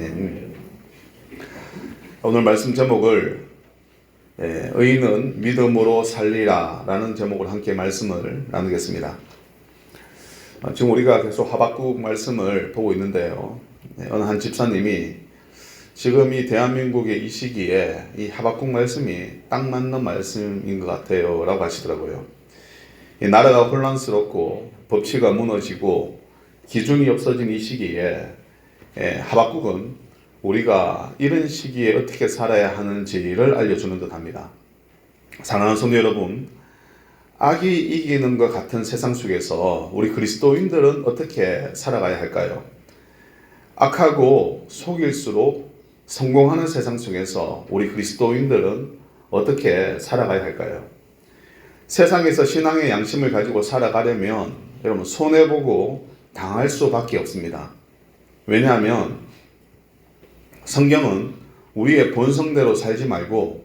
아멘. 오늘 말씀 제목을 예, 의인은 믿음으로 살리라라는 제목으로 함께 말씀을 나누겠습니다. 아, 지금 우리가 계속 하박국 말씀을 보고 있는데요. 예, 어느 한 집사님이 지금 이 대한민국의 이 시기에 이 하박국 말씀이 딱 맞는 말씀인 것 같아요 라고 하시더라고요. 이 나라가 혼란스럽고 법치가 무너지고 기준이 없어진 이 시기에 예, 하박국은 우리가 이런 시기에 어떻게 살아야 하는지를 알려주는 듯합니다. 사랑하는 성도 여러분, 악이 이기는 것 같은 세상 속에서 우리 그리스도인들은 어떻게 살아가야 할까요? 악하고 속일수록 성공하는 세상 속에서 우리 그리스도인들은 어떻게 살아가야 할까요? 세상에서 신앙의 양심을 가지고 살아가려면 여러분 손해보고 당할 수밖에 없습니다. 왜냐하면 성경은 우리의 본성대로 살지 말고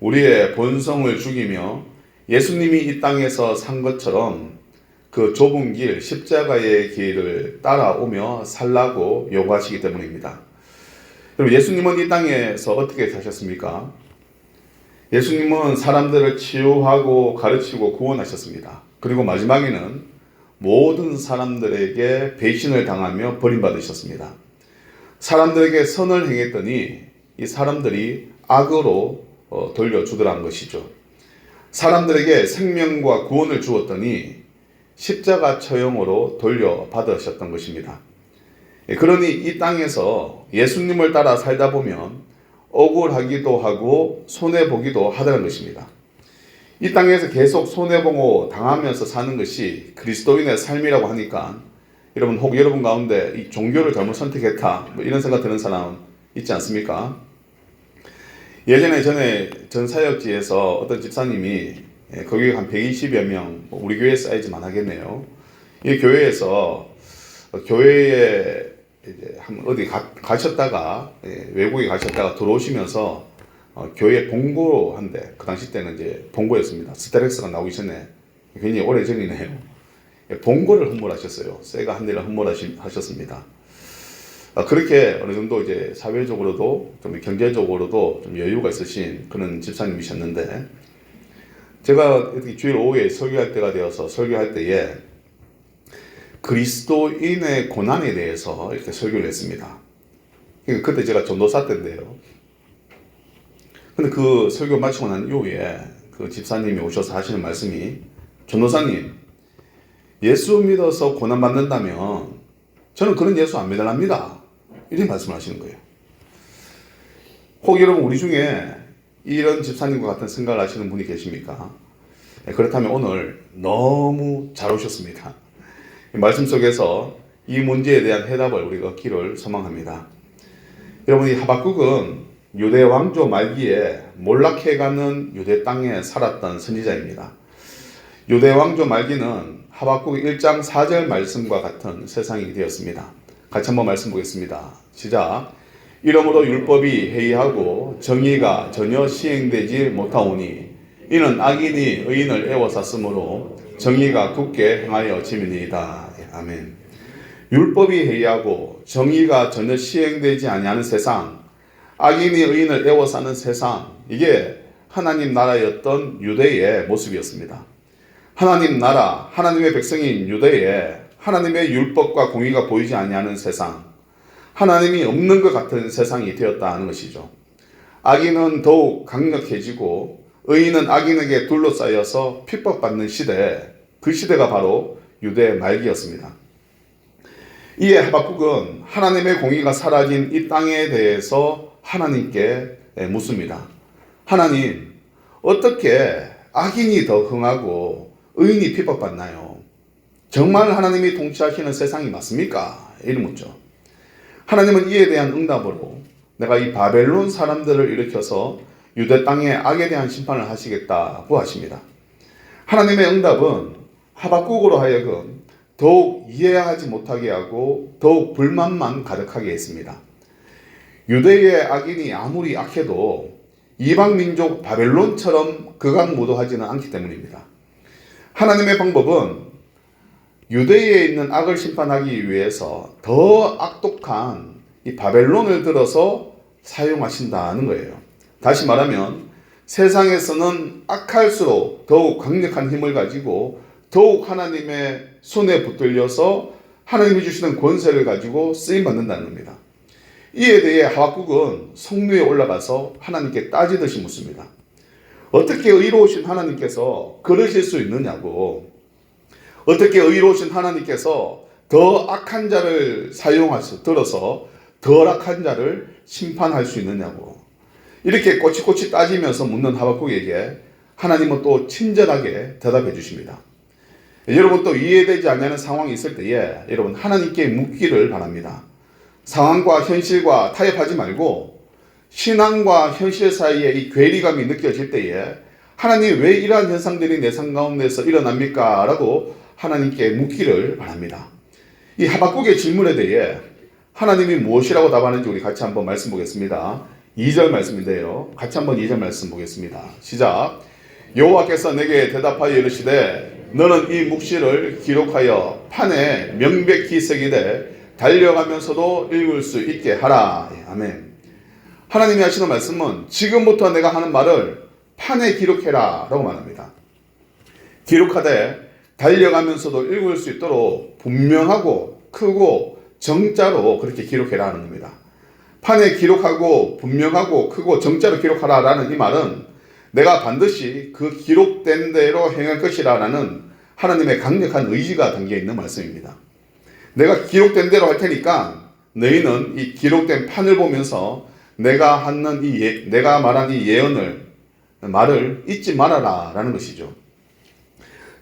우리의 본성을 죽이며 예수님이 이 땅에서 산 것처럼 그 좁은 길, 십자가의 길을 따라오며 살라고 요구하시기 때문입니다. 그럼 예수님은 이 땅에서 어떻게 사셨습니까? 예수님은 사람들을 치유하고 가르치고 구원하셨습니다. 그리고 마지막에는 모든 사람들에게 배신을 당하며 버림받으셨습니다. 사람들에게 선을 행했더니 이 사람들이 악으로 어, 돌려주더란 것이죠. 사람들에게 생명과 구원을 주었더니 십자가 처형으로 돌려받으셨던 것입니다. 예, 그러니 이 땅에서 예수님을 따라 살다 보면 억울하기도 하고 손해보기도 하다는 것입니다. 이 땅에서 계속 손해보고 당하면서 사는 것이 그리스도인의 삶이라고 하니까 여러분 혹 여러분 가운데 이 종교를 잘못 선택했다 뭐 이런 생각 드는 사람 있지 않습니까? 예전에 전에 전 사역지에서 어떤 집사님이 예, 거기 한 120여 명뭐 우리 교회 사이즈만 하겠네요. 이 교회에서 교회에 이제 한 어디 가, 가셨다가 예, 외국에 가셨다가 들어오시면서 어, 교회 봉고한데 그 당시 때는 이제 봉고였습니다. 스테렉스가 나오기 전에 굉장히 오래 전이네요. 예, 봉고를 헌물하셨어요. 세가 한 대를 헌물하셨습니다. 아, 그렇게 어느 정도 이제 사회적으로도 좀 경제적으로도 좀 여유가 있으신 그런 집사님이셨는데 제가 주일 오후에 설교할 때가 되어서 설교할 때에 그리스도인의 고난에 대해서 이렇게 설교를 했습니다. 그러니까 그때 제가 전도사 때인데요. 근데 그 설교 마치고 난 이후에 그 집사님이 오셔서 하시는 말씀이 전도사님 예수 믿어서 고난 받는다면 저는 그런 예수 안 믿어랍니다. 이런 말씀을 하시는 거예요. 혹 여러분 우리 중에 이런 집사님과 같은 생각을 하시는 분이 계십니까? 네, 그렇다면 오늘 너무 잘 오셨습니다. 말씀 속에서 이 문제에 대한 해답을 우리가 얻기를 소망합니다. 여러분 이 하박국은 유대 왕조 말기에 몰락해가는 유대 땅에 살았던 선지자입니다. 유대 왕조 말기는 하박국 1장 4절 말씀과 같은 세상이 되었습니다. 같이 한번 말씀 보겠습니다. 시작. 이러므로 율법이 해이하고 정의가 전혀 시행되지 못하오니 이는 악인이 의인을 애워쌌으므로 정의가 굳게 행하여 지민이다. 예, 아멘. 율법이 해이하고 정의가 전혀 시행되지 아니하는 세상, 악인이 의인을 애워싸는 세상, 이게 하나님 나라였던 유대의 모습이었습니다. 하나님 나라, 하나님의 백성인 유대에 하나님의 율법과 공의가 보이지 아니하는 세상, 하나님이 없는 것 같은 세상이 되었다 하는 것이죠. 악인은 더욱 강력해지고 의인은 악인에게 둘러싸여서 핍박받는 시대, 그 시대가 바로 유대 말기였습니다. 이에 하박국은 하나님의 공의가 사라진 이 땅에 대해서 하나님께 묻습니다. 하나님, 어떻게 악인이 더 흥하고 의인이 핍박받나요? 정말 하나님이 통치하시는 세상이 맞습니까? 이를 묻죠. 하나님은 이에 대한 응답으로 내가 이 바벨론 사람들을 일으켜서 유대 땅의 악에 대한 심판을 하시겠다고 하십니다. 하나님의 응답은 하박국으로 하여금 더욱 이해하지 못하게 하고 더욱 불만만 가득하게 했습니다. 유대의 악인이 아무리 악해도 이방 민족 바벨론처럼 극악무도하지는 않기 때문입니다. 하나님의 방법은 유대에 있는 악을 심판하기 위해서 더 악독한 이 바벨론을 들어서 사용하신다는 거예요. 다시 말하면 세상에서는 악할수록 더욱 강력한 힘을 가지고 더욱 하나님의 손에 붙들려서 하나님이 주시는 권세를 가지고 쓰임 받는다는 겁니다. 이에 대해 하박국은 성류에 올라가서 하나님께 따지듯이 묻습니다. 어떻게 의로우신 하나님께서 그러실 수 있느냐고. 어떻게 의로우신 하나님께서 더 악한 자를 사용하셔 들어서 덜 악한 자를 심판할 수 있느냐고. 이렇게 꼬치꼬치 따지면서 묻는 하박국에게 하나님은 또 친절하게 대답해 주십니다. 여러분 또 이해되지 않는 상황이 있을 때에 여러분 하나님께 묻기를 바랍니다. 상황과 현실과 타협하지 말고 신앙과 현실 사이에 이 괴리감이 느껴질 때에 하나님 왜 이러한 현상들이 내 삶 가운데서 일어납니까? 라고 하나님께 묻기를 바랍니다. 이 하박국의 질문에 대해 하나님이 무엇이라고 답하는지 우리 같이 한번 말씀 보겠습니다. 2절 말씀인데요. 같이 한번 2절 말씀 보겠습니다. 시작. 여호와께서 내게 대답하여 이르시되 너는 이 묵시를 기록하여 판에 명백히 새기되 달려가면서도 읽을 수 있게 하라. 예, 아멘. 하나님이 하시는 말씀은 지금부터 내가 하는 말을 판에 기록해라 라고 말합니다. 기록하되 달려가면서도 읽을 수 있도록 분명하고 크고 정자로 그렇게 기록해라 하는 겁니다. 판에 기록하고 분명하고 크고 정자로 기록하라 라는 이 말은 내가 반드시 그 기록된 대로 행할 것이라 라는 하나님의 강력한 의지가 담겨 있는 말씀입니다. 내가 기록된 대로 할 테니까 너희는 이 기록된 판을 보면서 내가 하는 이 예, 내가 말한 이 예언을 말을 잊지 말아라라는 것이죠.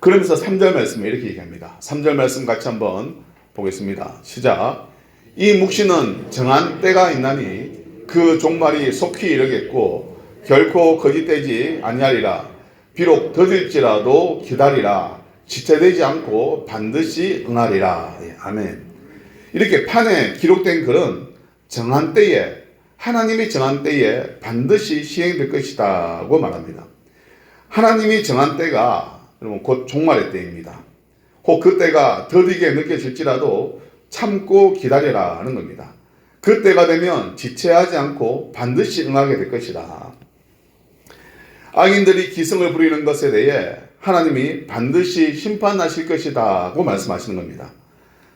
그러면서 3절 말씀에 이렇게 얘기합니다. 3절 말씀 같이 한번 보겠습니다. 시작. 이 묵시는 정한 때가 있나니 그 종말이 속히 이르겠고 결코 거짓되지 아니하리라. 비록 더딜지라도 기다리라. 지체되지 않고 반드시 응하리라. 예, 아멘. 이렇게 판에 기록된 글은 정한 때에 하나님이 정한 때에 반드시 시행될 것이다고 말합니다. 하나님이 정한 때가 여러분 곧 종말의 때입니다. 혹 그 때가 더디게 느껴질지라도 참고 기다리라는 겁니다. 그 때가 되면 지체하지 않고 반드시 응하게 될 것이다. 악인들이 기승을 부리는 것에 대해 하나님이 반드시 심판하실 것이다고 말씀하시는 겁니다.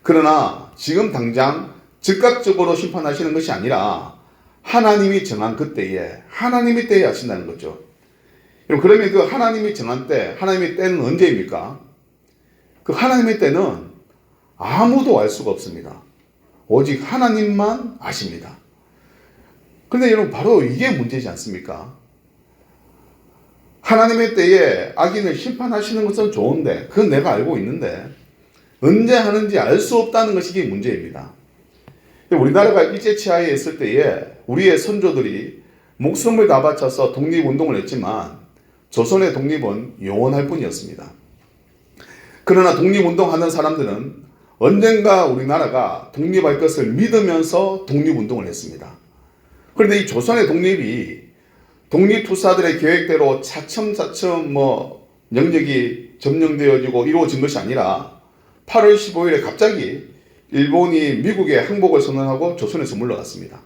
그러나 지금 당장 즉각적으로 심판하시는 것이 아니라 하나님이 정한 그때에 하나님이 때에 하신다는 거죠. 그러면 그 하나님이 정한 때, 하나님의 때는 언제입니까? 그 하나님의 때는 아무도 알 수가 없습니다. 오직 하나님만 아십니다. 근데 여러분 바로 이게 문제지 않습니까? 하나님의 때에 악인을 심판하시는 것은 좋은데 그건 내가 알고 있는데 언제 하는지 알 수 없다는 것이 이게 문제입니다. 우리나라가 일제치하에 있을 때에 우리의 선조들이 목숨을 다 바쳐서 독립운동을 했지만 조선의 독립은 영원할 뿐이었습니다. 그러나 독립운동하는 사람들은 언젠가 우리나라가 독립할 것을 믿으면서 독립운동을 했습니다. 그런데 이 조선의 독립이 독립투사들의 계획대로 차츰차츰 뭐 영역이 점령되어지고 이루어진 것이 아니라 8월 15일에 갑자기 일본이 미국에 항복을 선언하고 조선에서 물러갔습니다.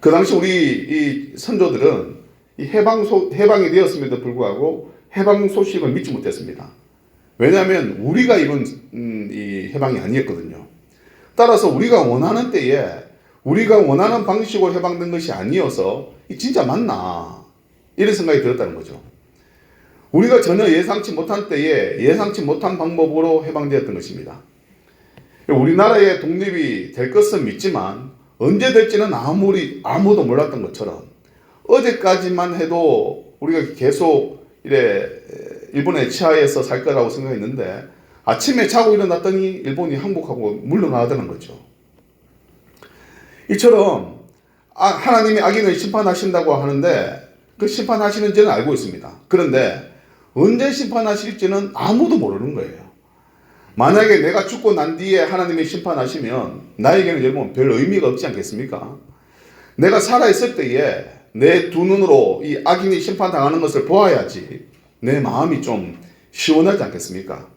그 당시 우리 이 선조들은 이 해방 소, 해방이 되었음에도 불구하고 해방 소식을 믿지 못했습니다. 왜냐하면 우리가 이룬 음, 이 해방이 아니었거든요. 따라서 우리가 원하는 때에 우리가 원하는 방식으로 해방된 것이 아니어서 진짜 맞나 이런 생각이 들었다는 거죠. 우리가 전혀 예상치 못한 때에 예상치 못한 방법으로 해방되었던 것입니다. 우리나라의 독립이 될 것은 믿지만 언제 될지는 아무리 아무도 몰랐던 것처럼 어제까지만 해도 우리가 계속 이래 일본의 치하에서 살 거라고 생각했는데 아침에 자고 일어났더니 일본이 항복하고 물러나가는 거죠. 이처럼 아, 하나님이 악인을 심판하신다고 하는데 그 심판하시는지는 알고 있습니다. 그런데 언제 심판하실지는 아무도 모르는 거예요. 만약에 내가 죽고 난 뒤에 하나님이 심판하시면 나에게는 여러분 별 의미가 없지 않겠습니까? 내가 살아있을 때에 내 두 눈으로 이 악인이 심판당하는 것을 보아야지 내 마음이 좀 시원하지 않겠습니까?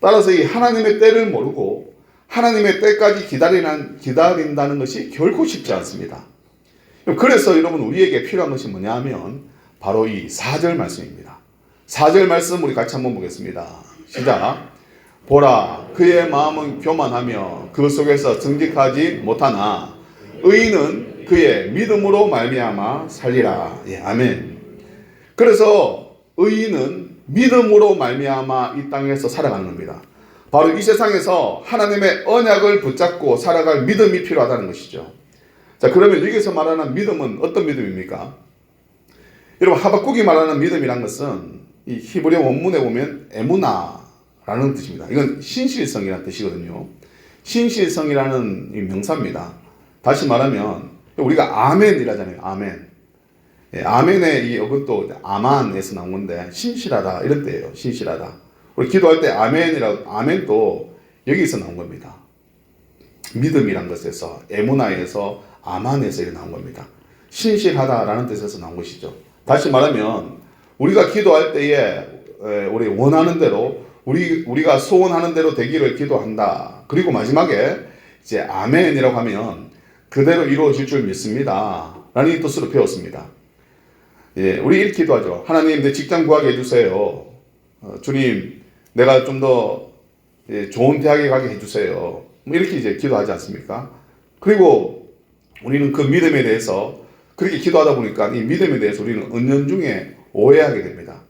따라서 이 하나님의 때를 모르고 하나님의 때까지 기다리는, 기다린다는 것이 결코 쉽지 않습니다. 그래서 여러분 우리에게 필요한 것이 뭐냐 하면 바로 이 4절 말씀입니다. 4절 말씀 우리 같이 한번 보겠습니다. 시작. 보라 그의 마음은 교만하며 그 속에서 정직하지 못하나 의인은 그의 믿음으로 말미암아 살리라. 예, 아멘. 그래서 의인은 믿음으로 말미암아 이 땅에서 살아가는 겁니다. 바로 이 세상에서 하나님의 언약을 붙잡고 살아갈 믿음이 필요하다는 것이죠. 자, 그러면 여기서 말하는 믿음은 어떤 믿음입니까? 여러분 하박국이 말하는 믿음이란 것은 이 히브리 원문에 보면 에무나라는 뜻입니다. 이건 신실성이라는 뜻이거든요. 신실성이라는 이 명사입니다. 다시 말하면 우리가 아멘이라잖아요. 아멘. 예, 아멘의 이 어근도 아만에서 나온 건데 신실하다 이런 때예요. 신실하다. 우리 기도할 때 아멘이라 아멘도 여기서 나온 겁니다. 믿음이란 것에서 에무나에서 아만에서 나온 겁니다. 신실하다라는 뜻에서 나온 것이죠. 다시 말하면 우리가 기도할 때에 에, 우리 원하는 대로 우리 우리가 소원하는 대로 되기를 기도한다. 그리고 마지막에 이제 아멘이라고 하면 그대로 이루어질 줄 믿습니다. 라는 뜻으로 배웠습니다. 예, 우리 이렇게 기도하죠. 하나님 내 직장 구하게 해주세요. 어, 주님 내가 좀더 예, 좋은 대학에 가게 해주세요. 뭐 이렇게 이제 기도하지 않습니까? 그리고 우리는 그 믿음에 대해서 그렇게 기도하다 보니까 이 믿음에 대해서 우리는 은연 중에 오해하게 됩니다.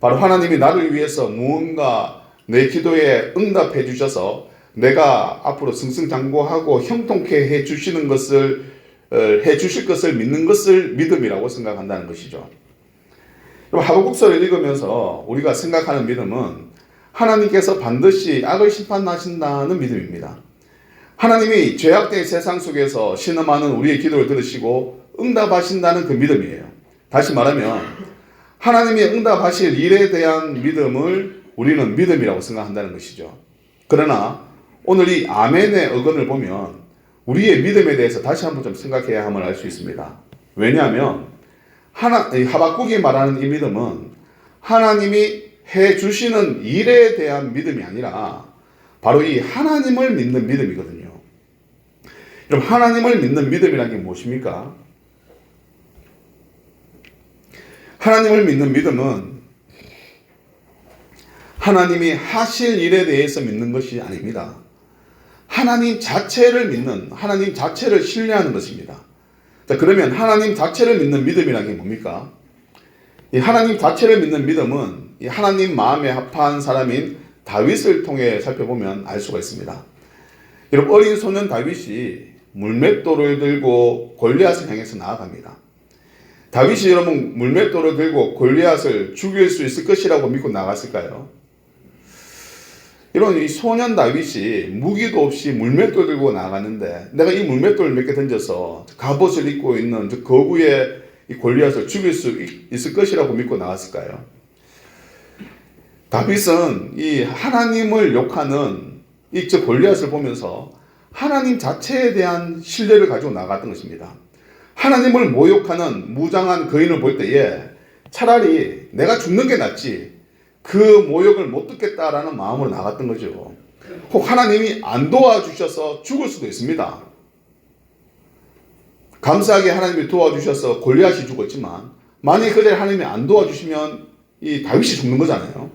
바로 하나님이 나를 위해서 무언가 내 기도에 응답해 주셔서 내가 앞으로 승승장구하고 형통케 해 주시는 것을 어, 해 주실 것을 믿는 것을 믿음이라고 생각한다는 것이죠. 하박국서를 읽으면서 우리가 생각하는 믿음은 하나님께서 반드시 악을 심판하신다는 믿음입니다. 하나님이 죄악된 세상 속에서 신음하는 우리의 기도를 들으시고 응답하신다는 그 믿음이에요. 다시 말하면 하나님이 응답하실 일에 대한 믿음을 우리는 믿음이라고 생각한다는 것이죠. 그러나 오늘 이 아멘의 어근을 보면 우리의 믿음에 대해서 다시 한번 좀 생각해야 함을 알 수 있습니다. 왜냐하면 하나 하박국이 말하는 이 믿음은 하나님이 해 주시는 일에 대한 믿음이 아니라 바로 이 하나님을 믿는 믿음이거든요. 여러분 하나님을 믿는 믿음이라는 게 무엇입니까? 하나님을 믿는 믿음은 하나님이 하실 일에 대해서 믿는 것이 아닙니다. 하나님 자체를 믿는, 하나님 자체를 신뢰하는 것입니다. 자, 그러면 하나님 자체를 믿는 믿음이라는 게 뭡니까? 이 하나님 자체를 믿는 믿음은 이 하나님 마음에 합한 사람인 다윗을 통해 살펴보면 알 수가 있습니다. 여러분 어린 소년 다윗이 물맷돌을 들고 골리앗을 향해서 나아갑니다. 다윗이 여러분 물맷돌을 들고 골리앗을 죽일 수 있을 것이라고 믿고 나갔을까요? 이런 이 소년 다윗이 무기도 없이 물맷돌 들고 나갔는데 내가 이 물맷돌 몇개 던져서 갑옷을 입고 있는 저 거구의 이 골리앗을 죽일 수 있을 것이라고 믿고 나갔을까요? 다윗은 이 하나님을 욕하는 이저 골리앗을 보면서 하나님 자체에 대한 신뢰를 가지고 나갔던 것입니다. 하나님을 모욕하는 무장한 거인을 볼 때에 차라리 내가 죽는 게 낫지 그 모욕을 못 듣겠다라는 마음으로 나갔던 거죠. 혹 하나님이 안 도와주셔서 죽을 수도 있습니다. 감사하게 하나님이 도와주셔서 골리앗이 죽었지만 만약에 그 자리에 하나님이 안 도와주시면 이 다윗이 죽는 거잖아요.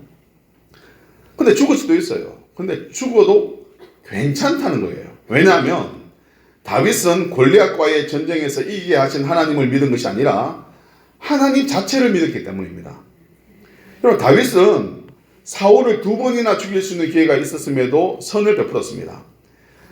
근데 죽을 수도 있어요. 근데 죽어도 괜찮다는 거예요. 왜냐하면 다윗은 골리앗과의 전쟁에서 이기게 하신 하나님을 믿은 것이 아니라 하나님 자체를 믿었기 때문입니다. 그럼 다윗은 사울을 두 번이나 죽일 수 있는 기회가 있었음에도 선을 베풀었습니다.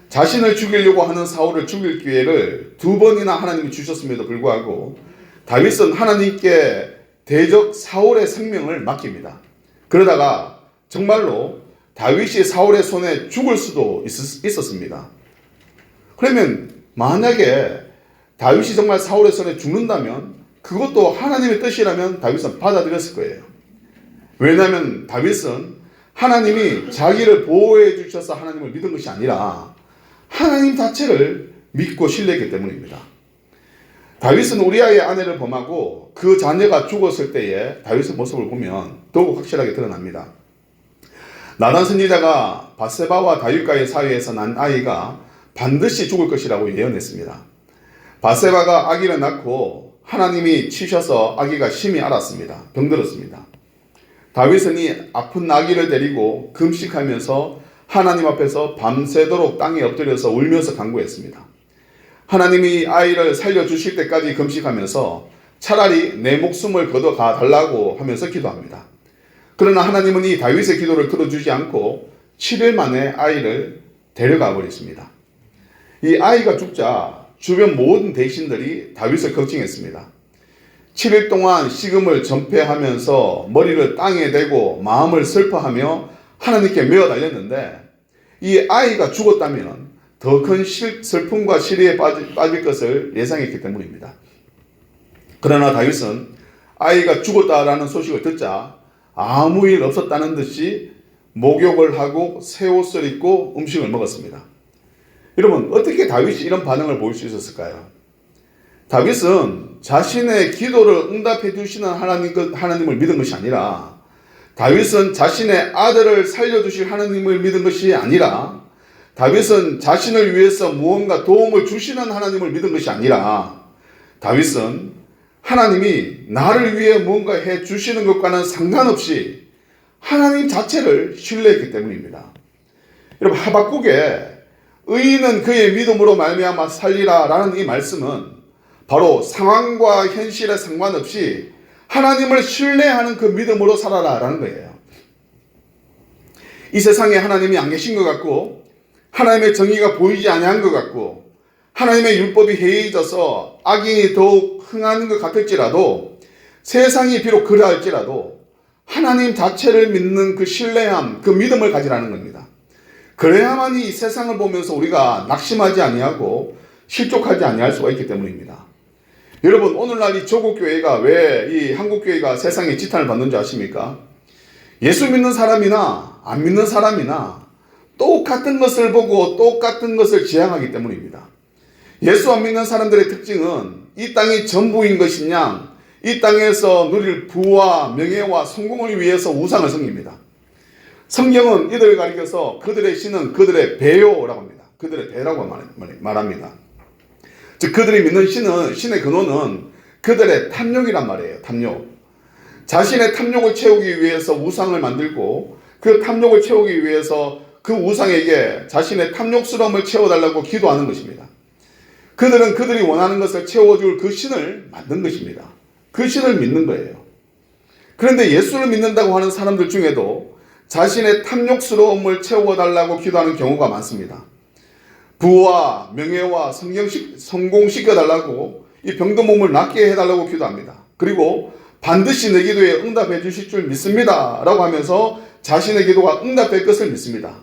자신을 죽이려고 하는 사울을 죽일 기회를 두 번이나 하나님이 주셨음에도 불구하고 다윗은 하나님께 대적 사울의 생명을 맡깁니다. 그러다가 정말로 다윗이 사울의 손에 죽을 수도 있, 있었습니다. 그러면 만약에 다윗이 정말 사울의 손에 죽는다면 그것도 하나님의 뜻이라면 다윗은 받아들였을 거예요. 왜냐하면 다윗은 하나님이 자기를 보호해 주셔서 하나님을 믿은 것이 아니라 하나님 자체를 믿고 신뢰했기 때문입니다. 다윗은 우리아의 아내를 범하고 그 자녀가 죽었을 때에 다윗의 모습을 보면 더욱 확실하게 드러납니다. 나단 선지자가 바세바와 다윗과의 사이에서 난 아이가 반드시 죽을 것이라고 예언했습니다. 바세바가 아기를 낳고 하나님이 치셔서 아기가 심히 알았습니다. 병들었습니다. 다윗은 이 아픈 아기를 데리고 금식하면서 하나님 앞에서 밤새도록 땅에 엎드려서 울면서 간구했습니다. 하나님이 아이를 살려주실 때까지 금식하면서 차라리 내 목숨을 걷어가 달라고 하면서 기도합니다. 그러나 하나님은 이 다윗의 기도를 들어주지 않고 7일 만에 아이를 데려가 버렸습니다. 이 아이가 죽자 주변 모든 대신들이 다윗을 걱정했습니다. 7일 동안 식음을 전폐하면서 머리를 땅에 대고 마음을 슬퍼하며 하나님께 메어 달렸는데 이 아이가 죽었다면 더 큰 슬픔과 시리에 빠질 것을 예상했기 때문입니다. 그러나 다윗은 아이가 죽었다라는 소식을 듣자 아무 일 없었다는 듯이 목욕을 하고 새 옷을 입고 음식을 먹었습니다. 여러분 어떻게 다윗이 이런 반응을 보일 수 있었을까요? 다윗은 자신의 기도를 응답해 주시는 하나님, 하나님을 믿은 것이 아니라 다윗은 자신의 아들을 살려주실 하나님을 믿은 것이 아니라 다윗은 자신을 위해서 무언가 도움을 주시는 하나님을 믿은 것이 아니라 다윗은 하나님이 나를 위해 무언가 해 주시는 것과는 상관없이 하나님 자체를 신뢰했기 때문입니다. 여러분 하박국에 의인은 그의 믿음으로 말미암아 살리라라는 이 말씀은 바로 상황과 현실에 상관없이 하나님을 신뢰하는 그 믿음으로 살아라라는 거예요. 이 세상에 하나님이 안 계신 것 같고 하나님의 정의가 보이지 아니한 것 같고 하나님의 율법이 해이져서 악인이 더욱 흥하는 것 같을지라도 세상이 비록 그러할지라도 하나님 자체를 믿는 그 신뢰함, 그 믿음을 가지라는 겁니다. 그래야만 이 세상을 보면서 우리가 낙심하지 아니하고 실족하지 아니할 수가 있기 때문입니다. 여러분 오늘날 이 조국 교회가 왜 이 한국 교회가 세상에 지탄을 받는지 아십니까? 예수 믿는 사람이나 안 믿는 사람이나 똑같은 것을 보고 똑같은 것을 지향하기 때문입니다. 예수 안 믿는 사람들의 특징은 이 땅이 전부인 것이냐, 이 땅에서 누릴 부와 명예와 성공을 위해서 우상을 섬깁니다. 성경은 이들을 가리켜서 그들의 신은 그들의 배요라고 합니다. 그들의 배라고 말합니다. 즉 그들이 믿는 신은 신의 근원은 그들의 탐욕이란 말이에요. 탐욕. 자신의 탐욕을 채우기 위해서 우상을 만들고 그 탐욕을 채우기 위해서 그 우상에게 자신의 탐욕스러움을 채워달라고 기도하는 것입니다. 그들은 그들이 원하는 것을 채워줄 그 신을 만든 것입니다. 그 신을 믿는 거예요. 그런데 예수를 믿는다고 하는 사람들 중에도 자신의 탐욕스러움을 채워달라고 기도하는 경우가 많습니다. 부와 명예와 성공시켜달라고 이 병든 몸을 낫게 해달라고 기도합니다. 그리고 반드시 내 기도에 응답해 주실 줄 믿습니다. 라고 하면서 자신의 기도가 응답될 것을 믿습니다.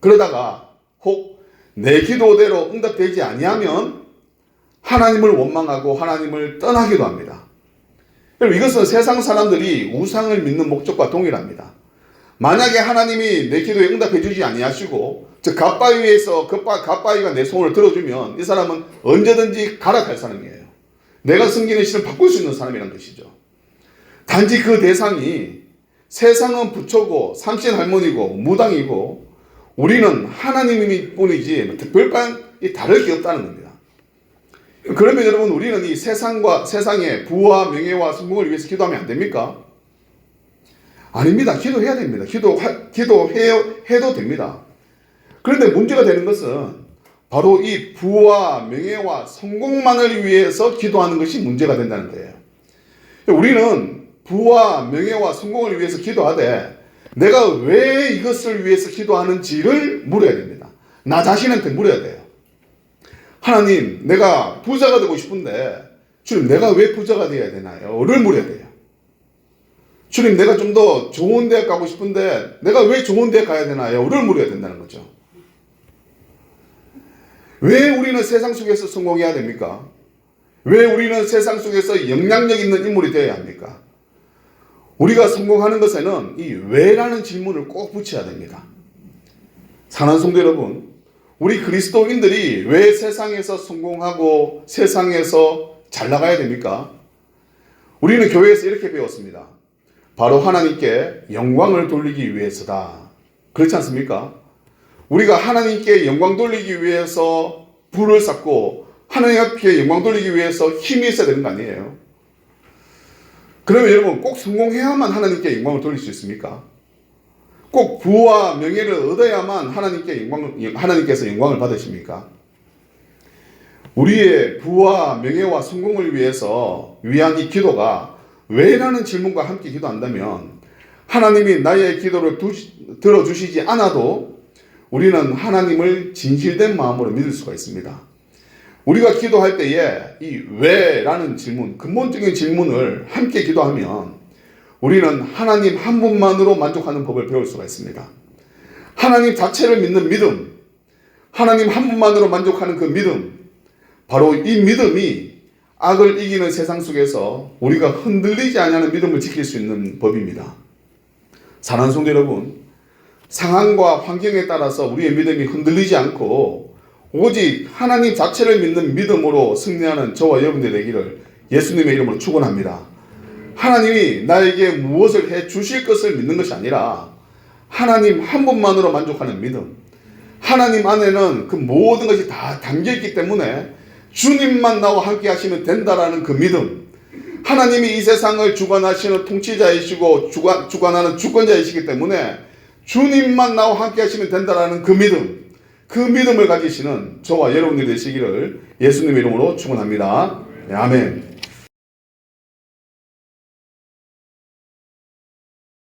그러다가 혹 내 기도대로 응답되지 아니하면 하나님을 원망하고 하나님을 떠나기도 합니다. 여러분 이것은 세상 사람들이 우상을 믿는 목적과 동일합니다. 만약에 하나님이 내 기도에 응답해 주지 아니하시고 즉 갓바위에서 갓바위가 내 손을 들어주면 이 사람은 언제든지 갈아갈 사람이에요. 내가 숨기는 신을 바꿀 수 있는 사람이란 것이죠. 단지 그 대상이 세상은 부처고 삼신 할머니고 무당이고 우리는 하나님이 뿐이지 특별히 다를 게 없다는 겁니다. 그러면 여러분 우리는 이 세상과 세상의 부와 명예와 성공을 위해서 기도하면 안 됩니까? 아닙니다. 기도해야 됩니다. 기도 기도해도 됩니다. 그런데 문제가 되는 것은 바로 이 부와 명예와 성공만을 위해서 기도하는 것이 문제가 된다는 거예요. 우리는 부와 명예와 성공을 위해서 기도하되 내가 왜 이것을 위해서 기도하는지를 물어야 됩니다. 나 자신한테 물어야 돼요. 하나님, 내가 부자가 되고 싶은데, 주님, 내가 왜 부자가 되어야 되나요? 를 물어야 돼요. 주님, 내가 좀 더 좋은 대학 가고 싶은데, 내가 왜 좋은 대학 가야 되나요? 를 물어야 된다는 거죠. 왜 우리는 세상 속에서 성공해야 됩니까? 왜 우리는 세상 속에서 영향력 있는 인물이 되어야 합니까? 우리가 성공하는 것에는 이 왜라는 질문을 꼭 붙여야 됩니다. 사는 성도 여러분, 우리 그리스도인들이 왜 세상에서 성공하고 세상에서 잘 나가야 됩니까? 우리는 교회에서 이렇게 배웠습니다. 바로 하나님께 영광을 돌리기 위해서다. 그렇지 않습니까? 우리가 하나님께 영광 돌리기 위해서 불을 쌓고 하나님 앞에 영광 돌리기 위해서 힘이 있어야 되는 거 아니에요? 그러면 여러분 꼭 성공해야만 하나님께 영광을 돌릴 수 있습니까? 꼭 부와 명예를 얻어야만 하나님께 영광 하나님께서 영광을 받으십니까? 우리의 부와 명예와 성공을 위해서 위한 이 기도가 왜라는 질문과 함께 기도한다면 하나님이 나의 기도를 두시- 들어주시지 않아도 우리는 하나님을 진실된 마음으로 믿을 수가 있습니다. 우리가 기도할 때에 이 왜라는 질문, 근본적인 질문을 함께 기도하면 우리는 하나님 한 분만으로 만족하는 법을 배울 수가 있습니다. 하나님 자체를 믿는 믿음, 하나님 한 분만으로 만족하는 그 믿음, 바로 이 믿음이 악을 이기는 세상 속에서 우리가 흔들리지 않는 믿음을 지킬 수 있는 법입니다. 사랑하는 성도 여러분, 상황과 환경에 따라서 우리의 믿음이 흔들리지 않고 오직 하나님 자체를 믿는 믿음으로 승리하는 저와 여러분들 되기를 예수님의 이름으로 축원합니다. 하나님이 나에게 무엇을 해 주실 것을 믿는 것이 아니라 하나님 한 분만으로 만족하는 믿음. 하나님 안에는 그 모든 것이 다 담겨 있기 때문에 주님만 나와 함께 하시면 된다라는 그 믿음. 하나님이 이 세상을 주관하시는 통치자이시고 주관, 주관하는 주권자이시기 때문에 주님만 나와 함께 하시면 된다라는 그 믿음. 그 믿음을 가지시는 저와 여러분들이 되시기를 예수님 이름으로 축원합니다. 네, 아멘.